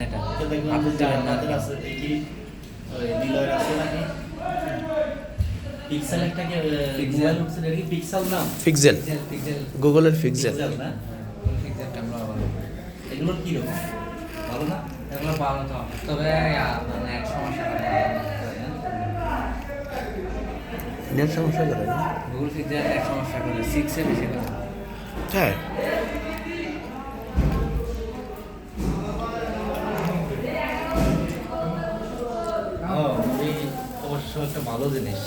এটা। আপনি জানেন না। আছে দেখি নিলয়ের আছে নাকি পিক্সেল একটা কি Pixel। মোবাইল উঠছে এটা কি? পিক্সেল নাম পিক্সেল পিক্সেল পিক্সেল গুগলের পিক্সেল পিক্সেল না? পিক্সেল ক্যামেরা ভালো। এগুলোর কি রকম? ভালো না? এগুলো ভালো তো। তবে মানে এক সমস্যা নেট সমস্যা করে গুগল পিক্সেল এক সমস্যা করে। সিক্সে বেশি করে। তাই একটা ভালো জিনিস।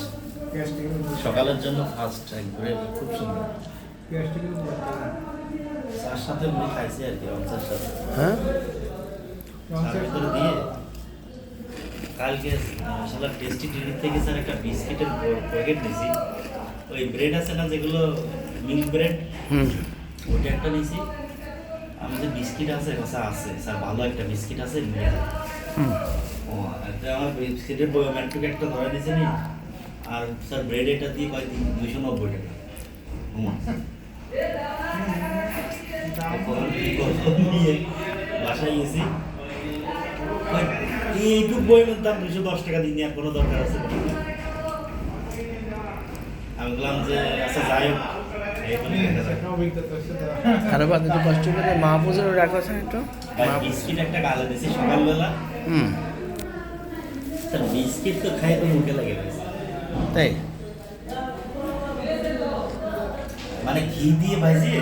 সকালের জন্য ফার্স্ট একবারে খুব সুন্দর। চার সাথে মুড়ি খাইছি আর কি রমচার সাথে। হ্যাঁ? ভিতরে দিয়ে কালকে আসলে টেস্টি টিভি থেকে স্যার একটা বিস্কিটের প্যাকেট নিয়েছি ওই ব্রেড আছে না যেগুলো মিল্ক ব্রেড ওইটা একটা নিয়েছি আমি যে বিস্কিট আছে কাছে আছে। স্যার ভালো একটা বিস্কিট আছে নিয়ে ও একটা আমার বিস্কিটের ম্যাট্রিক একটা ধরা দিয়েছে নি। আর স্যার ব্রেড এটা দিয়ে কয় দুইশো নব্বই টাকা। বাসায় গেছি। এইটুক বইয়ের দাম দুশো দশ টাকা দিন আর কোনো দরকার আছে? না। আমি বললাম যে আচ্ছা যাই হোক। এখানে দেখা যাক। আরে বাদ একটু কষ্ট করে। মা পুজোর রাখো আছে একটু? বিস্কিট একটা গালে দিয়েছি সকালবেলা। হুম। বিস্কিট তো খাই তো মুখে লেগে তাই? মানে ঘি দিয়ে ভাজিয়ে